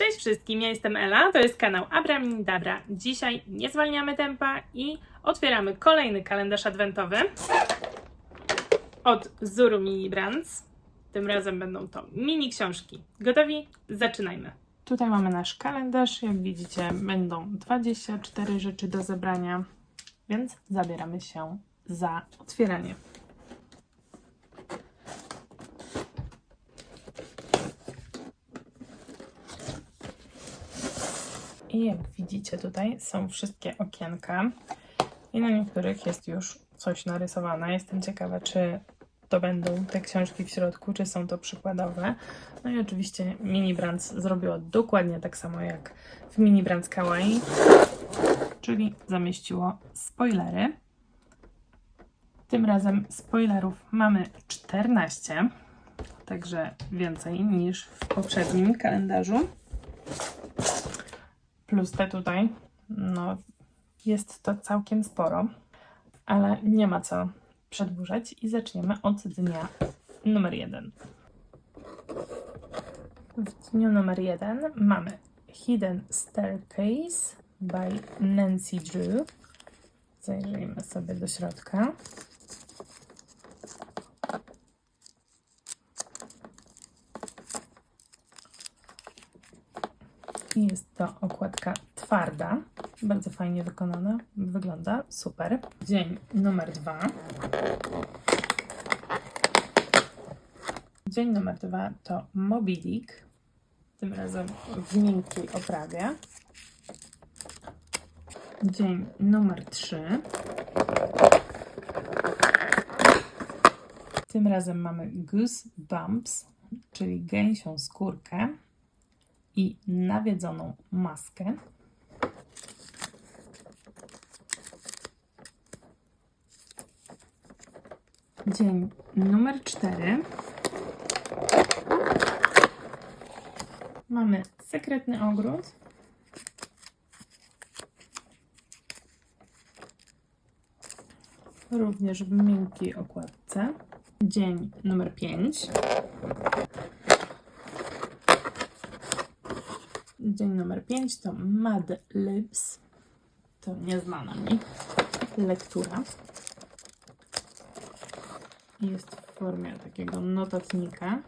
Cześć wszystkim, ja jestem Ela, to jest kanał Abramin Dabra. Dzisiaj nie zwalniamy tempa i otwieramy kolejny kalendarz adwentowy od Zuru Mini Brands. Tym razem będą to mini książki. Gotowi? Zaczynajmy. Tutaj mamy nasz kalendarz. Jak widzicie, będą 24 rzeczy do zebrania, więc zabieramy się za otwieranie. I jak widzicie tutaj są wszystkie okienka i na niektórych jest już coś narysowane. Jestem ciekawa, czy to będą te książki w środku, czy są to przykładowe. No i oczywiście Mini Brands zrobiło dokładnie tak samo jak w Mini Brands Kawaii, czyli zamieściło spoilery. Tym razem spoilerów mamy 14, także więcej niż w poprzednim kalendarzu plus te tutaj, no jest to całkiem sporo, ale nie ma co przedłużać i zaczniemy od dnia numer jeden. W dniu numer jeden mamy Hidden Staircase by Nancy Drew. Zajrzyjmy sobie do środka. Jest to okładka twarda, bardzo fajnie wykonana, wygląda super. Dzień numer dwa. Dzień numer dwa to Moby Dick, tym razem w miękkiej oprawie. Dzień numer trzy. Tym razem mamy Goose Bumps, czyli gęsią skórkę i nawiedzoną maskę. Dzień numer 4. Mamy sekretny ogród. Również w miękkiej okładce. Dzień numer 5. Dzień numer 5 to Mad Libs. To nieznana mi lektura. Jest w formie takiego notatnika.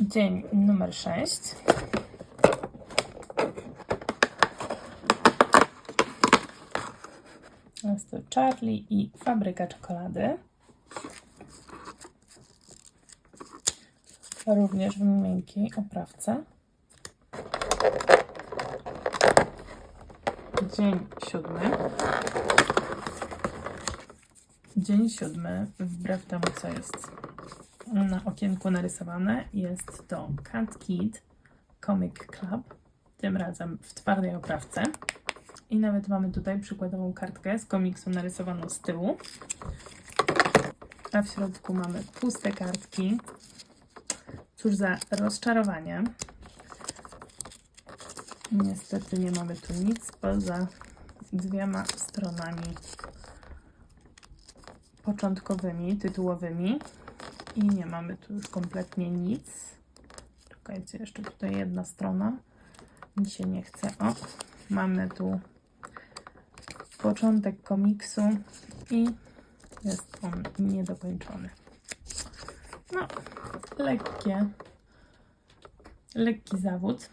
Dzień numer 6. Jest to Charlie i fabryka czekolady. Również w miękkiej oprawce. Dzień siódmy. Dzień siódmy, wbrew temu co jest na okienku narysowane, jest to Cat Kid Comic Club, tym razem w twardej oprawce. I nawet mamy tutaj przykładową kartkę z komiksu narysowaną z tyłu. A w środku mamy puste kartki Cóż za rozczarowanie. Niestety nie mamy tu nic poza dwiema stronami początkowymi, tytułowymi i nie mamy tu już kompletnie nic. Czekajcie, jeszcze tutaj jedna strona. Mi się nie chce. O, mamy tu początek komiksu i jest on niedokończony. No, lekkie, lekki zawód.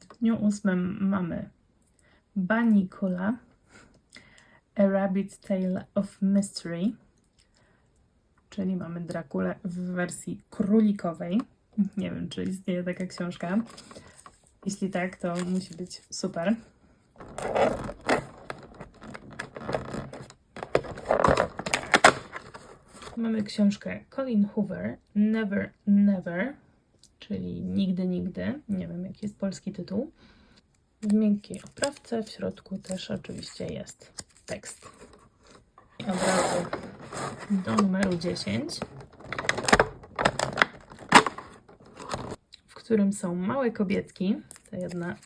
W dniu ósmym mamy Banicula, A Rabbit Tale of Mystery, czyli mamy Drakulę w wersji królikowej. Nie wiem, czy istnieje taka książka. Jeśli tak, to musi być super. Mamy książkę Colin Hoover, Never Never, czyli Nigdy Nigdy. Nie wiem, jaki jest polski tytuł. W miękkiej oprawce, w środku też oczywiście jest tekst. I od razu do numeru 10, w którym są małe kobietki. To jedna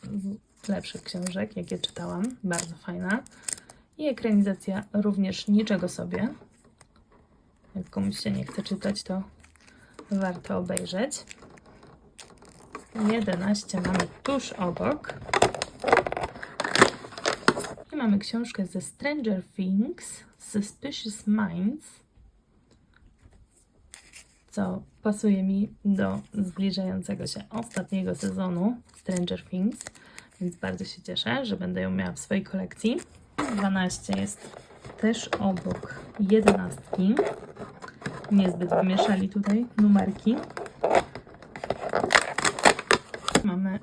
z lepszych książek, jakie czytałam. Bardzo fajna. I ekranizacja również niczego sobie. Jak komuś się nie chce czytać, to warto obejrzeć. 11 mamy tuż obok. I mamy książkę ze Stranger Things, Suspicious Minds, co pasuje mi do zbliżającego się ostatniego sezonu Stranger Things, więc bardzo się cieszę, że będę ją miała w swojej kolekcji. 12 jest też obok 11. Niezbyt wymieszali tutaj numerki. Mamy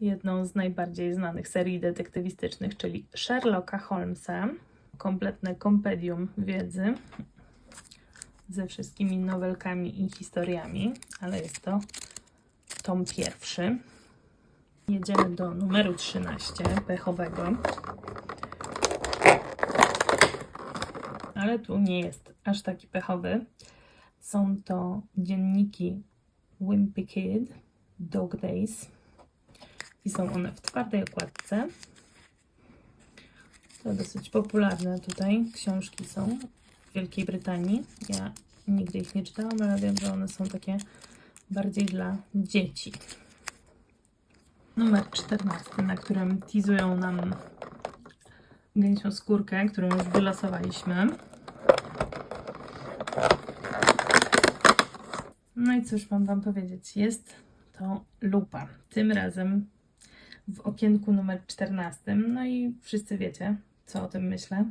jedną z najbardziej znanych serii detektywistycznych, czyli Sherlocka Holmesa. Kompletne kompedium wiedzy ze wszystkimi nowelkami i historiami, ale jest to tom pierwszy. Jedziemy do numeru 13, pechowego. Ale tu nie jest aż taki pechowy. Są to dzienniki Wimpy Kid, Dog Days. I są one w twardej okładce. To dosyć popularne tutaj książki są w Wielkiej Brytanii. Ja nigdy ich nie czytałam, ale wiem, że one są takie bardziej dla dzieci. Numer 14, na którym teasują nam gęsią skórkę, którą już wylosowaliśmy. No i cóż mam Wam powiedzieć? Jest to lupa. Tym razem w okienku numer 14. No i wszyscy wiecie, co o tym myślę.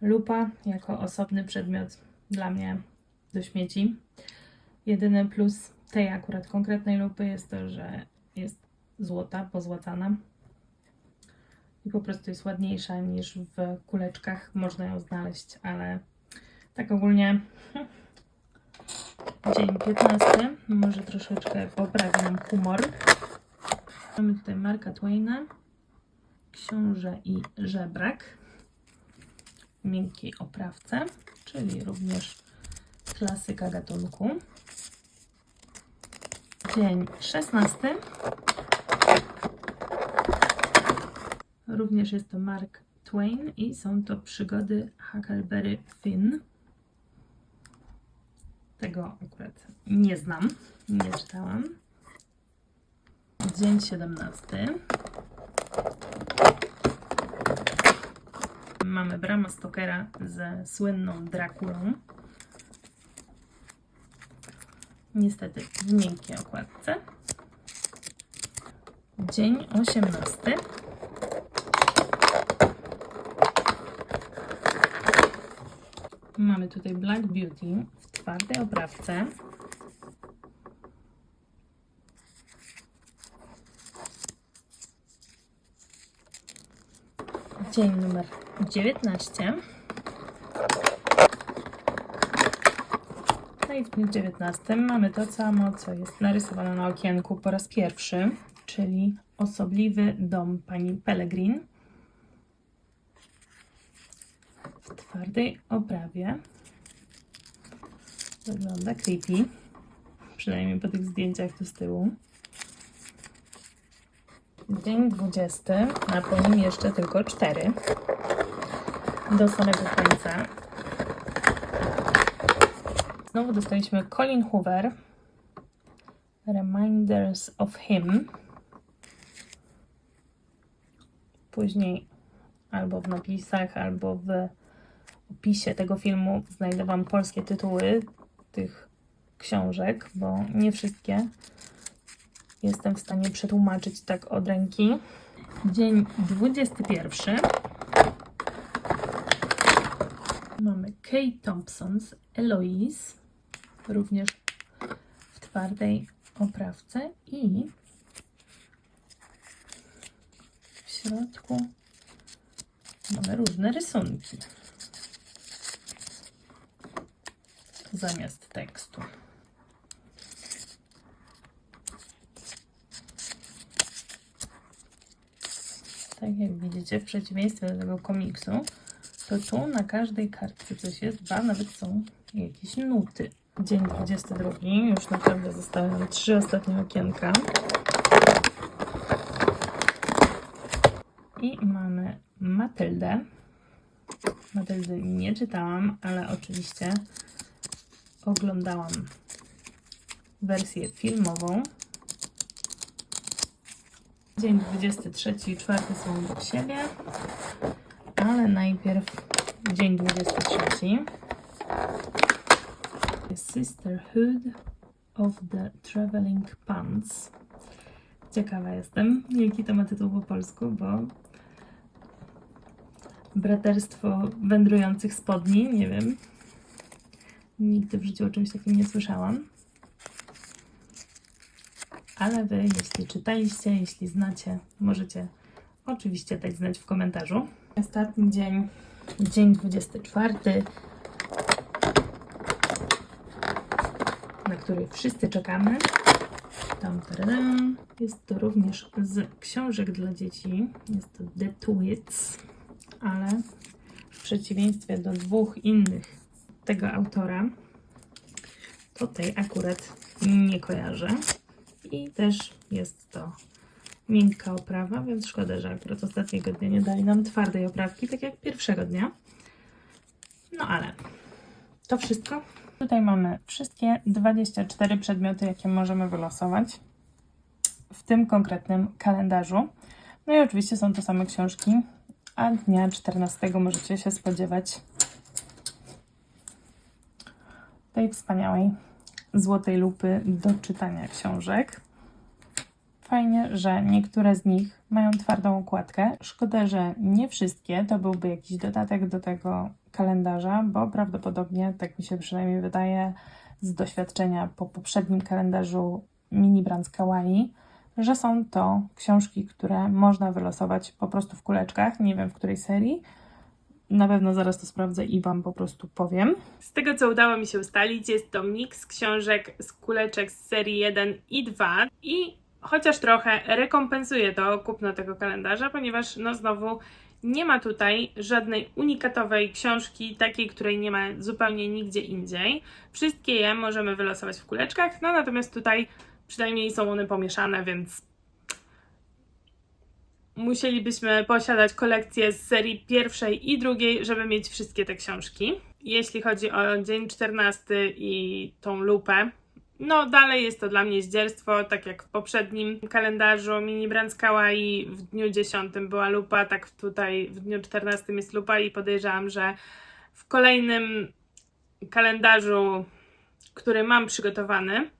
Lupa jako osobny przedmiot dla mnie do śmieci. Jedyny plus tej akurat konkretnej lupy jest to, że jest złota, pozłacana i po prostu jest ładniejsza niż w kuleczkach. Można ją znaleźć, ale tak ogólnie dzień 15 może troszeczkę poprawi nam humor. Mamy tutaj Marka Twaina, Książę i Żebrak w miękkiej oprawce, czyli również klasyka gatunku. Dzień 16 Również jest to Mark Twain i są to przygody Huckleberry Finn. Tego akurat nie znam, nie czytałam. Dzień 17. Mamy Brama Stokera ze słynną Drakulą. Niestety w miękkiej okładce. Dzień 18. Mamy tutaj Black Beauty w twardej oprawce. Dzień numer 19. No i w dniu 19 mamy to samo, co jest narysowane na okienku po raz pierwszy, czyli osobliwy dom pani Pellegrin. w twardej oprawie. Wygląda creepy. Przynajmniej po tych zdjęciach tu z tyłu. Dzień 20, a po nim jeszcze tylko 4. Do samego końca. Znowu dostaliśmy Colin Hoover. Reminders of Him. Później albo w napisach, albo w opisie tego filmu znajdę Wam polskie tytuły tych książek, bo nie wszystkie jestem w stanie przetłumaczyć tak od ręki. Dzień 21. Mamy Kate Thompson's Eloise, również w twardej oprawce i w środku mamy różne rysunki. Zamiast tekstu. Tak jak widzicie, w przeciwieństwie do tego komiksu, to tu na każdej kartce coś jest, ba, nawet są jakieś nuty. Dzień 22, już naprawdę zostały nam trzy ostatnie okienka. I mamy Matyldę. Matyldy nie czytałam, ale oczywiście oglądałam wersję filmową. Dzień 23 i 4 są obok siebie, ale najpierw dzień 23. Sisterhood of the Traveling Pants. Ciekawa jestem, jaki to ma tytuł po polsku, bo Braterstwo wędrujących spodni, nie wiem. Nigdy w życiu o czymś takim nie słyszałam. Ale wy, jeśli czytaliście, jeśli znacie, możecie oczywiście dać znać w komentarzu. Ostatni dzień, dzień 24, na który wszyscy czekamy. Tam, tadadam. Jest to również z książek dla dzieci. Jest to The Twits, ale w przeciwieństwie do dwóch innych tego autora, to tej akurat nie kojarzę. I też jest to miękka oprawa, więc szkoda, że akurat ostatniego dnia nie dali nam twardej oprawki, tak jak pierwszego dnia. No ale to wszystko. Tutaj mamy wszystkie 24 przedmioty, jakie możemy wylosować w tym konkretnym kalendarzu. No i oczywiście są to same książki, a dnia 14 możecie się spodziewać tej wspaniałej złotej lupy do czytania książek. Fajnie, że niektóre z nich mają twardą okładkę. Szkoda, że nie wszystkie. To byłby jakiś dodatek do tego kalendarza, bo prawdopodobnie, tak mi się przynajmniej wydaje, z doświadczenia po poprzednim kalendarzu Mini Brands Kawaii, że są to książki, które można wylosować po prostu w kuleczkach. Nie wiem w której serii. Na pewno zaraz to sprawdzę i Wam po prostu powiem. Z tego, co udało mi się ustalić, jest to miks książek z kuleczek z serii 1 i 2 i chociaż trochę rekompensuje to kupno tego kalendarza, ponieważ no znowu nie ma tutaj żadnej unikatowej książki, takiej, której nie ma zupełnie nigdzie indziej. Wszystkie je możemy wylosować w kuleczkach, no natomiast tutaj przynajmniej są one pomieszane, więc musielibyśmy posiadać kolekcję z serii pierwszej i drugiej, żeby mieć wszystkie te książki. Jeśli chodzi o dzień 14 i tą lupę, no dalej jest to dla mnie zdzierstwo, tak jak w poprzednim kalendarzu Mini Brands Kawaii w dniu 10 była lupa, tak tutaj w dniu 14 jest lupa i podejrzewam, że w kolejnym kalendarzu, który mam przygotowany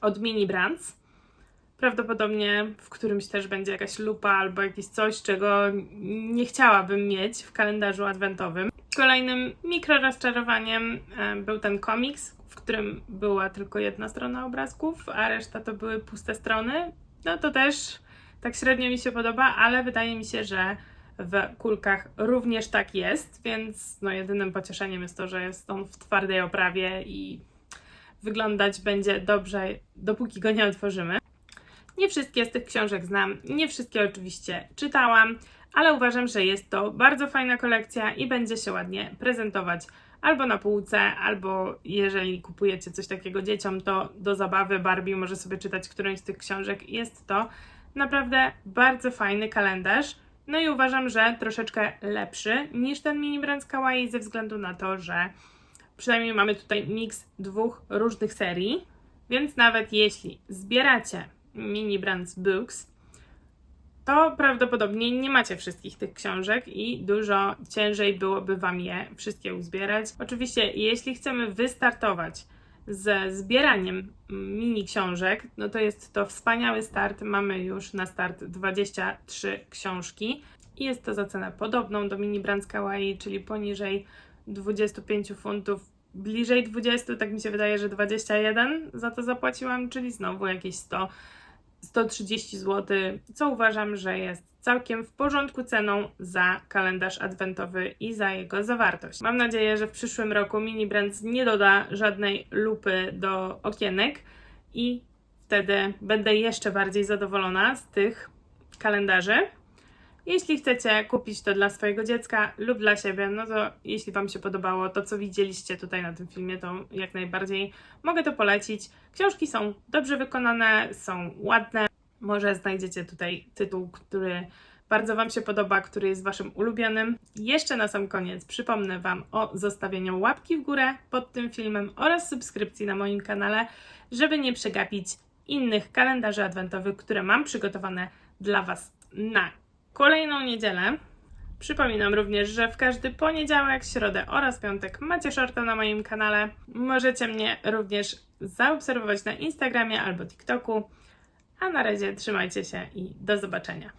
od Mini Brands, prawdopodobnie w którymś też będzie jakaś lupa albo jakieś coś, czego nie chciałabym mieć w kalendarzu adwentowym. Kolejnym mikro rozczarowaniem e, był ten komiks, w którym była tylko jedna strona obrazków, a reszta to były puste strony. No to też tak średnio mi się podoba, ale wydaje mi się, że w kulkach również tak jest, więc no jedynym pocieszeniem jest to, że jest on w twardej oprawie i wyglądać będzie dobrze, dopóki go nie otworzymy. Nie wszystkie z tych książek znam, nie wszystkie oczywiście czytałam, ale uważam, że jest to bardzo fajna kolekcja i będzie się ładnie prezentować albo na półce, albo jeżeli kupujecie coś takiego dzieciom, to do zabawy Barbie może sobie czytać którąś z tych książek. Jest to naprawdę bardzo fajny kalendarz. No i uważam, że troszeczkę lepszy niż ten Mini Brands Kawaii ze względu na to, że przynajmniej mamy tutaj miks dwóch różnych serii, więc nawet jeśli zbieracie Mini Brands Books, to prawdopodobnie nie macie wszystkich tych książek i dużo ciężej byłoby Wam je wszystkie uzbierać. Oczywiście, jeśli chcemy wystartować ze zbieraniem mini książek, no to jest to wspaniały start. Mamy już na start 23 książki i jest to za cenę podobną do mini Brands Kawaii, czyli poniżej 25 funtów, bliżej 20, tak mi się wydaje, że 21 za to zapłaciłam, czyli znowu jakieś 100 130 zł, co uważam, że jest całkiem w porządku ceną za kalendarz adwentowy i za jego zawartość. Mam nadzieję, że w przyszłym roku Mini Brands nie doda żadnej lupy do okienek i wtedy będę jeszcze bardziej zadowolona z tych kalendarzy. Jeśli chcecie kupić to dla swojego dziecka lub dla siebie, no to jeśli Wam się podobało to, co widzieliście tutaj na tym filmie, to jak najbardziej mogę to polecić. Książki są dobrze wykonane, są ładne. Może znajdziecie tutaj tytuł, który bardzo Wam się podoba, który jest Waszym ulubionym. Jeszcze na sam koniec przypomnę Wam o zostawieniu łapki w górę pod tym filmem oraz subskrypcji na moim kanale, żeby nie przegapić innych kalendarzy adwentowych, które mam przygotowane dla Was na kolejną niedzielę. Przypominam również, że w każdy poniedziałek, środę oraz piątek macie shorta na moim kanale. Możecie mnie również zaobserwować na Instagramie albo TikToku. A na razie trzymajcie się i do zobaczenia.